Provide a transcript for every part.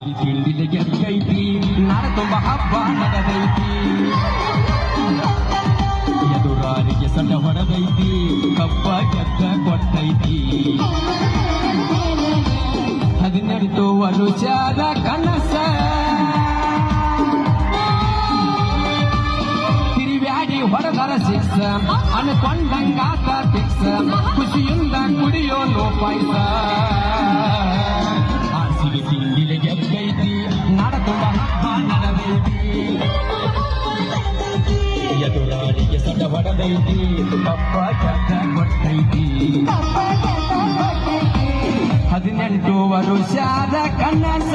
ಈ ತಿಂಡಿದ ಗೆದ್ದೈತಿ ನಾಳೆ ತುಂಬ ಹಬ್ಬ ನಡೆದೈತಿ ಎದುರಾರಿಗೆ ಸಣ್ಣ ಹೊಡೆದೈತಿ, ಕಬ್ಬ ಗೆದ್ದ ಕೊಟ್ಟೈತಿ. ಹದಿನೆಂಟು ವರುಷದ ಕನಸ. ತಿರುವ್ಯಾಡಿ ಹೊಡೆದರ ಸಿಕ್ಸ ಅನ್ಕೊಂಡಂಗಾತ ಫಿಕ್ಸ ಖುಷಿಯಿಂದ ಕುಡಿಯೋನು ಪಾಯ್ಸ ಹೊಡೆದೈತಿ ಕಪ್ಪ ಕೆಟ್ಟ ಕೊಟ್ಟೈತಿ ಹದಿನೆಂಟು ವರುಷದ ಕನಸ.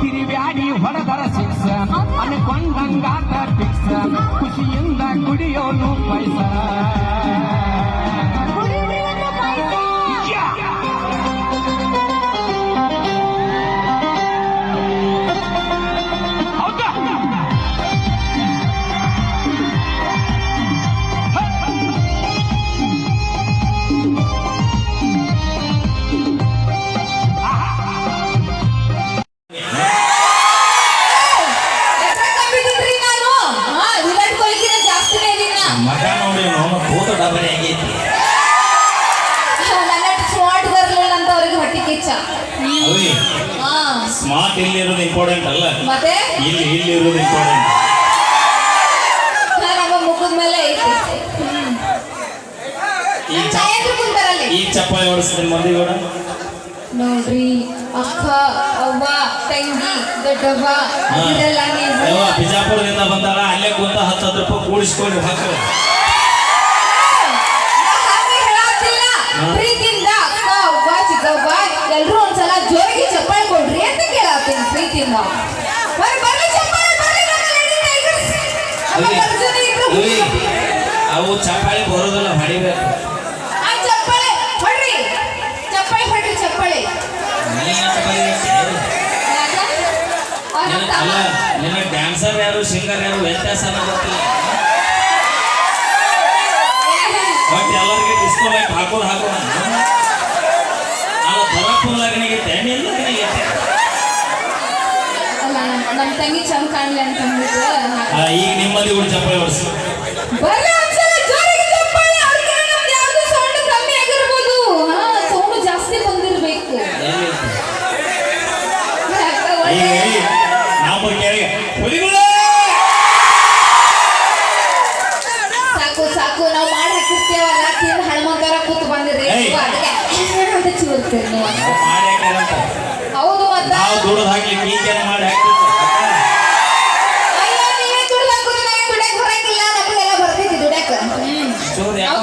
ತಿರುವ್ಯಾಡಿ ಹೊಡೆದರ ಶಿಕ್ಷ ಅನ್ಕೊಂಡಂಗಾತ ಪಿಕ್ಸ ಖುಷಿಯಿಂದ ಕುಡಿಯೋನು ಪೈಸ ಮಗ ನೋಡಿ ಅವನು ಭೂತ ಡಬರಿ ಆಗೈತಿ ಸ್ಮಾರ್ಟ್ ಬರಲಿಲ್ಲ ಅಂತ ಅವ್ರಿಗೆ ಹೊಟ್ಟೆ ಕಿಚ್ಚ ಹಾ ಸ್ಮಾರ್ಟ್ ಇಲ್ಲಿ ಇರೋದು ಇಂಪಾರ್ಟೆಂಟ್ ಅಲ್ಲ ಮತ್ತೆ ಇಲ್ಲಿ ಇಲ್ಲಿ ಇರೋದು ಇಂಪಾರ್ಟೆಂಟ್ ನಮ್ಮ ಮುಖದ ಮೇಲೆ ಐತಿ ಈ ಚಪ್ಪಾಳಿ ಹೊಡಿಸ್ತೀನಿ ಮಂದಿ ಕೂಡ ನೋಡ್ರಿ ಅಕ್ಕ ಅವ್ವ ತಂಗಿ ದೊಡ್ಡವ್ವ ಇದೆಲ್ಲ ನೀವು ಯಾವ ಬಿಜಾಪುರದಿಂದ ಬಂದಾಳ ಅಲ್ಲೇ ಕೂತ ಹತ್ತು ಹತ್ತು ರೂಪಾಯಿ ಕೂಡಿಸ್ಕೊಂಡು ನಾ ಹಾಗೆ ಹೇಳಾತಿಲ್ಲ. ಹಾ. ಪ್ರೀತಿಯಿಂದ ಅಕ್ಕ ಅವ್ವ ಚಿಕ್ಕವ್ವ ಎಲ್ಲರೂ ಒಂದ್ಸಲ ಜೋರಾಗಿ ಚಪ್ಪಾಳೆ ಕೊಡ್ರಿ ಅಂತ ಕೇಳಾತೀನಿ ಪ್ರೀತಿಯಿಂದ ಬರ್ರಿ, ಚಪ್ಪಾಳೆ, ಬರ್ರಿ ನಮ್ಮ Lady Tigers. ನಮ್ಮ ಅವಿ ಅರ್ಜುನ ಇಬ್ರು ಅವಿ ಅವು ಚಪ್ಪಾಳಿ ಬರೋದಿಲ್ಲ ಹೊಡಿಬೇಕು ಆ ಚಪ್ಪಾಳೆ ಹೊಡ್ರಿ ಚಪ್ಪಾಳೆ ಹೊಡ್ರಿ ಚಪ್ಪಾಳೆ ನೀ? ಅಲ್ಲ ನಿನ್ನ ಡ್ಯಾನ್ಸರ್ ಯಾರು ಸಿಂಗರ್ ಯಾರು ವ್ಯತ್ಯಾಸ ಗೊತ್ತಿಲ್ಲ. ಬಟ್ ಎಲ್ಲರಿಗೆ ಡಿಸ್ಕೋ ಲೈಟ್ ಹಾಕೋದು ಹಾಕೋಣ. ಅಲ್ಲ ಬರಪ್ಪನ ಲಗ್ನಿಗೆ ನಿನ್ನ ಲಗ್ನಿಗೆ ಅಲ್ಲ ನಮ್ಮ- ತಂಗಿ ಚಂದ ಕಾಣಲಿ ಅಂತ ಈಗ ನಿಮ್ಮಲ್ಲಿ ಕೂಡ ಚಪ್ಪಾಳಿ ಹೊಡಿಸಿ. ಹುಲಿಗಳು! ಸಾಕು ಸಾಕು ನಾವು ಮಾಡಿ ಹಾಕಿರ್ತೇವಲ್ಲ ತಿಂದು ಹನುಮಂತರ ಕೂತು ಬಂದಿರಿ. ಅದಕ್ಕೆ ಚಿಗುರ್ತೇವೆ ನೀವು ಹೌದು ಮತ್ತೆ? ನಾವು ದುಡ್ದು ಹಾಕ್ಲಿಕ್ಕೆ ಈಗೇನು ಮಾಡಿ ನೀವೇ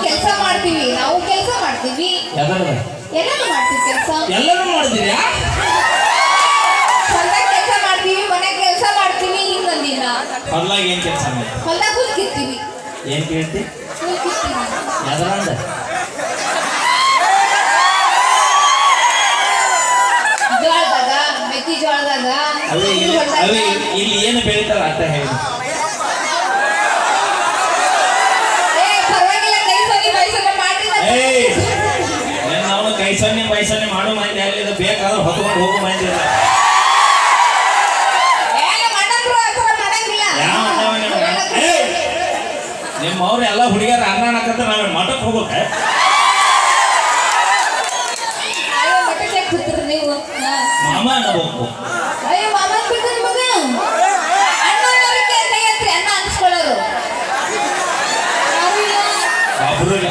ಕೆಲಸ ಮಾಡ್ತೀವಿ ನಾವು ಕೆಲಸ ಮಾಡ್ತೀವಿ. ಎಲ್ಲರೂ? ಮಾಡ್ತೀವಿ ಕೆಲಸ? ಎಲ್ಲರೂ ಮಾಡ್ತೀರಾ ಹೊಲ್ದಾಗ ಕೆಲಸ ಮಾಡ್ತೀವಿ ಮನೆ ಕೆಲಸ ಮಾಡ್ತೀವಿ ಹಿಂಗಂದಿನ ಹೊಲ್ಲಾಗ ಏನ್ ಕೆಲಸ ಹೊಲ್ದಾಗ ಹುಲ್ ಕಿತ್ತೀವಿ ಏನ್ ಕೇಳ್ತಿ? ಹುಲ್ ಕಿತ್ತೀವಿ ಎದರಂದ ಜೋಳದಾಗ. ಮೆಕ್ಕೆಜೋಳದಾಗ ಅವಿ ಇಲ್ಲಿ ಇಲ್ಲಿ ಏನು ಬೆಳಿತಾರ ಅಂತ ಹೇಳಿ. ನಾವು ಕೈ ಸನ್ನೆ ಮೈ ಸನ್ನೆ ಮಾಡೋ ಮಂದಿ ಅಲ್ಲಿ ಬೇಕಾದ್ರೆ ಹೊತ್ಕೊಂಡು ಹೋಗೋ ಮಂದಿ ಇಲ್ಲ ಏ, ನಮ್ಮ ಅಣ್ಣಂದ್ರು ಆ ಥರ ಮಾಡಂಗಿಲ್ಲ. ಯಾವ ಅಣ್ಣವ ನಿಮ್ಮ ಅಣ್ಣ? ಏಯ್! ನಿಮ್ಮ ಅವ್ರು ಎಲ್ಲ ಹುಡುಗಿಯರ ಅನ್ನ ಅನ್ನಕಂತ ನಾವೇ ಮಠಕ್ಕೆ ಹೋಗ್ಬೇಕ. ಮಾಮ ಅನ್ನಬೇಕು ಅಣ್ಣ. ಒಬ್ರು ಇಲ್ಲ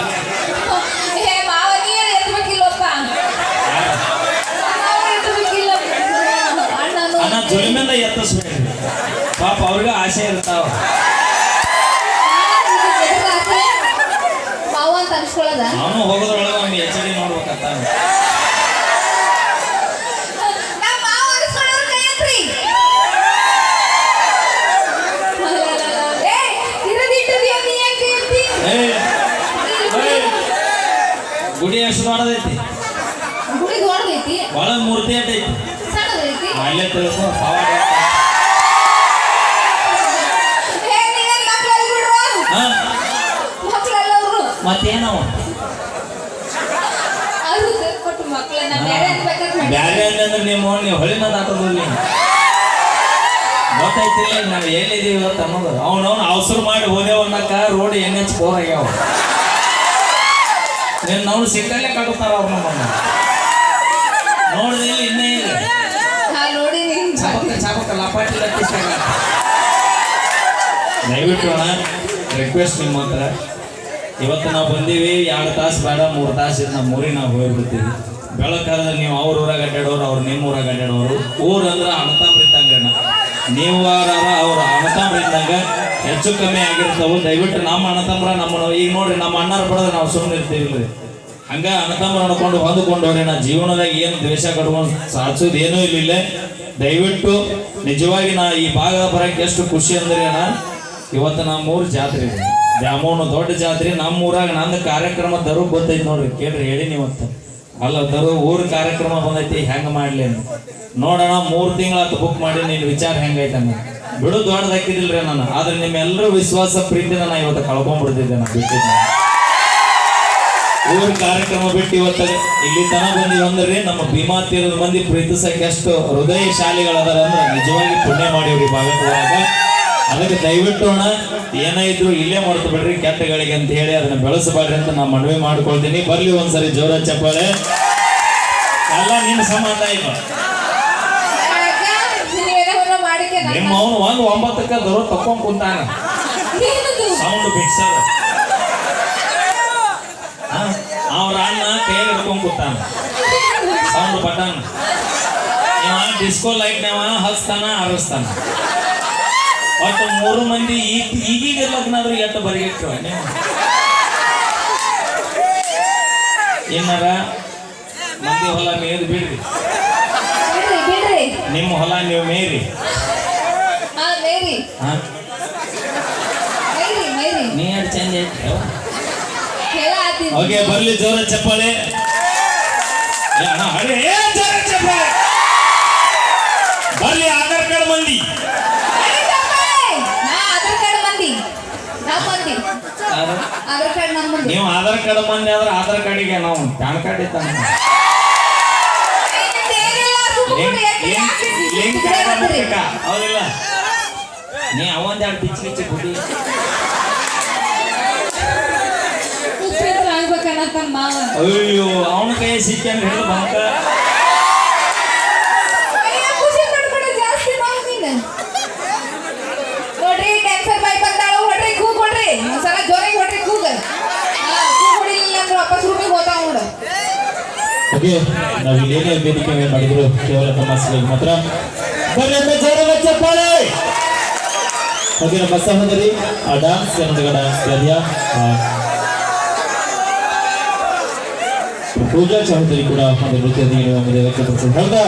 ಅನ್ನ ಪಾಪ ಅವ್ರಿಗೂ ಆಸೆ ಇರ್ತಾವ. ಅವನು ಹೋಗೋದ್ರೊಳಗೆ ಅವ್ನು ಎಚ್ ಡಿ ನೋಡ್ಬೇಕಂತ! ಗುಡಿ ಎಷ್ಟು ಮಾಡೋದೈತಿ ದೊಡ್ಡದೈತಿ? ಒಳಗೆ ಮೂರ್ತಿ ಐತಿ. ಸಣ್ಣದೈತಿ? ಅಲ್ಲೇ ತಿಳ್ಕೊ ಪವಾಡ ಮತ್ತೇನವ ಅದು ಕೊಟ್ಟು ಮಕ್ಳ ನಾ ಬೇರೆ ಅನ್ಬೇಕಂತ ಮಾಡಿ ಬ್ಯಾರೆ ಅಂದ್ರೆ ನಿಮ್ಮ ನೀವು ಹೊಳಿ ಮಾತಾಡೋದು ಗೊತ್ತೈತಿಲ್ಲ ಗೊತ್ತಾಯ್ತಿಲ್ಲ ನಾವು ಎಲ್ಲಿದ್ದೀವಿ ಇವತ್ತು ಅನ್ನೋದು ಅವನವನು ಅವಸರ ಮಾಡಿ ಹೋದೇವನ್ನಕ್ಕ ರೋಡ್ ಎನ್ ಎಚ್ ಫೋರ್ ಆಗ್ಯಾವ. ನೀನು ಅವ್ನು ಸಿಕ್ಕಲ್ಲೇ ಕಟ್ಟುತ್ತಾರ ಅವ್ರ ನಮ್ಮನ್ನ. ನೋಡಿದ್ರೆ ಇನ್ನೇ ಇಲ್ಲ ಹಾ ನೋಡಿ ನೀನ್. ಚಾಪಕ ಚಾಪಕ ಲಪಾಟಿ ದಯವಿಟ್ಟು ಅಣ್ಣ ರಿಕ್ವೆಸ್ಟ್ ನಿಮ್ಮ ಹತ್ರ. ಇವತ್ತು ನಾವು ಬಂದೀವಿ ಎರಡು ತಾಸು ಬೇಡ ಮೂರು ತಾಸು ಇದು ನಮ್ಮ ಊರಿಗೆ ನಾವು ಹೋಗ್ಬಿಡ್ತೀವಿ. ಬೆಳಕಾದ್ರೆ ನೀವು ಅವ್ರ ಊರಾಗ ಅಡ್ಡಾಡೋರು, ಅವ್ರು ನಿಮ್ಮ ಊರಾಗ ಅಡ್ಡಾಡೋರು ಊರಂದ್ರೆ ಅಣ್ಣ. ನೀವು ವಾರ ಅವ್ರ ಅಣತಾಂಬ್ರ ಇದ್ದಂಗ ಹೆಚ್ಚು ಕಮ್ಮಿ ಆಗಿರ್ತಾವು. ದಯವಿಟ್ಟು ನಮ್ಮ ಅಣ್ಣತಮ್ರ ನಮ್ಮ ಈಗ ನೋಡ್ರಿ, ನಮ್ಮ ಅಣ್ಣರ ಬಡದ್ರೆ ನಾವು ಸುಮ್ಮನೆ ಇರ್ತೀವಿ ಹಂಗ ಅಣ್ಣತಮ್ರ ಅನ್ಕೊಂಡು ಹೊಂದ್ಕೊಂಡವ್ರೆ ನಾ ಜೀವನದಾಗ ಏನು ದ್ವೇಷ ಕಟ್ಕೊಂಡು ಸಾಧಿಸೋದು ಏನೂ ಇಲ್ಲ ದಯವಿಟ್ಟು ನಿಜವಾಗಿ ನಾ ಈ ಭಾಗದ ಬರಕ್ಕೆ ಎಷ್ಟು ಖುಷಿ ಅಂದ್ರೆ ಅಣ್ಣ. ಇವತ್ತು ನಮ್ಮೂರು ಜಾತ್ರೆ ಇದೆ. ದ್ಯಾಮೋನು ದೊಡ್ಡ ಜಾತ್ರೆ. ನಮ್ಮ ಊರಾಗ ನಂದು ಕಾರ್ಯಕ್ರಮ ದರು ಗೊತ್ತೈತಿ ನೋಡ್ರಿ. ಕೇಳ್ರಿ, ಹೇಳಿ ಇವತ್ತು ಅಲ್ಲ ತರು ಊರ ಕಾರ್ಯಕ್ರಮ ಬಂದೈತಿ, ಹೆಂಗ ಮಾಡ್ಲಿ ಅಂತ. ನೋಡೋಣ, ಮೂರು ತಿಂಗಳಾತು ಬುಕ್ ಮಾಡಿ, ನಿನ್ ವಿಚಾರ ಹೆಂಗೈತಂಗ ಬಿಡು ದೊಡ್ಡದಾಕಿದಿಲ್ರಿ ನಾನು. ಆದ್ರೆ ನಿಮ್ಮೆಲ್ಲರೂ ವಿಶ್ವಾಸ, ಪ್ರೀತಿನ ನಾನು ಇವತ್ತು ಕಳ್ಕೊಂಡ್ಬಿಡ್ತಿದ್ದೆ ನಾನು ಊರ ಕಾರ್ಯಕ್ರಮ ಬಿಟ್ಟು ಇವತ್ತು ಇಲ್ಲಿ ತನ ಬಂದಿವಿ ಅಂದ್ರೆ ನಮ್ಮ ಭೀಮಾ ತೀರದ ಮಂದಿ ಪ್ರೀತಿಸಕ್ಕೆ ಎಷ್ಟು ಹೃದಯ ಶಾಲೆಗಳದಾರ ಅಂದ್ರೆ ನಿಜವಾಗಿ ಪುಣ್ಯ ಮಾಡಿವ್ರಿ ಭಾಗದಾಗ ಅದಕ್ಕೆ ದಯವಿಟ್ಟು ಅಣ್ಣ, ಏನೇ ಇಲ್ಲೇ ಮಾಡ್ತು ಬಿಡ್ರಿ ಕೆಟ್ಟಗಳಿಗೆ ಅಂತ ಹೇಳಿ ಅದನ್ನ ಬೆಳೆಸಬಾರ್ರಿ ಅಂತ ನಾ ಮನವಿ ಮಾಡ್ಕೊಳ್ತೀನಿ. ಬರ್ಲಿ ಒಂದ್ಸರಿ ಜೋರ ಚಪ್ಪಾಳೆ. ಎಲ್ಲ ನಿನ್ನ ಸಂಬಂಧ ನಿಮ್ಮ ಅವನು ಒಂದು ಒಂಬತ್ತಕ್ಕ ದೊರ ತಕ್ಕೊಂಡ್ ಕುಂತಾನ. ಸೌಂಡ್ ಬಿಟ್ಸ ಅವ್ರ ಅಣ್ಣ ಕೈ ಹಿಡ್ಕೊಂಡ್ ಕುತ್ತಾನ ಸೌಂಡ್ ಬಟನ್ ಡಿಸ್ಕೋ ಲೈಟ್ ನಾವ ಹಚ್ತಾನ ಹಾರಿಸ್ತಾನ ಒಟ್ಟು ಮೂರು ಮಂದಿ ಈಗ ಈಗೀಗ ಲಗ್ನ ಆದ್ರೆ ಬರಿಗಿಟ್ರು ನೀವು ಏನಾರ ಮಂದಿ ಹೊಲ ಮೇಯ್ದು ಬಿಡ್ರಿ. ನಿಮ್ಮ ಹೊಲ ನೀವು ಮೇರಿ ಹಾ ನೀ ಎರಡು ಆತೀನಿ ಓಕೆ ಬರ್ಲಿ ಜೋರ ಚಪ್ಪಾಳೆ. ಹಳೆ ಏ ಜೋರ ಚಪ್ಪಾಳೆ ಬರ್ಲಿ ಆಧಾರ್ ಕಾರ್ಡ್ ಮಂದಿ ನಾ ಆಧಾರ್ ಕಾರ್ಡ್ ಮಂದಿ ನಾ ಮಂದಿ ಯಾರು? ಆಧಾರ್ ಕಾರ್ಡ್ ನಮ್ಮ ಮಂದಿ ನೀವು ಆಧಾರ್ ಕಾರ್ಡ್ ಮಂದಿ ಆದ್ರೆ ಆಧಾರ್ ಕಾರ್ಡಿಗೆ ನಾವು ಪ್ಯಾನ್ ಕಾರ್ಡ್ ಹೌದಿಲ್ಲ. ನೀ ಅವಂದ ಎರಡು ಪಿಚ್ಚಿ ಪಿಚ್ಚಿ ಕುಡಿ? ಅಯ್ಯೋ ಅವನ ಕೈ ಸಿಕ್ಕ ಹಿಡಿದು ಬಂತ ಅಯ್ಯೋ, ಖುಷಿ ಪಡ್ಕೊಂಡು ಜಾಸ್ತಿ ಮಾವ ನೀನು ನೋಡ್ರಿ ಡ್ಯಾನ್ಸರ್ ಬಾಯ್ ಬಂದಾಳು ಹೊಡ್ರಿ ಕೂಗ್ ಹೊಡ್ರಿ ಒಂದ್ಸಲ ಜೋರಾಗಿ ಹೊಡ್ರಿ ಕೂಗ್ ಹಾ ಕೂಗ್ ಹೊಡಿಲಿಲ್ಲ ಅಂದ್ರೆ ವಾಪಸ್ ರೂಮಿಗೆ ಹೋತಾವ ನೋಡು ಓಕೆ ನಾವು ಏನೇ ಮೇಲೆ ಮಾಡಿದ್ರು ಕೇವಲ ತಮಾಷೆಗೆ ಮಾತ್ರ. ಓಕೆ ನಮ್ಮ ಸಹೋದರಿ, ಆ ಡಾನ್ಸ್ ಕನ್ನಡ ಡಾನ್ಸ್ ಕಾರ್ಯ ಪೂಜಾ ಚೌಧರಿ ಕೂಡ ಒಂದು ನೃತ್ಯದ ಹೌದಾ?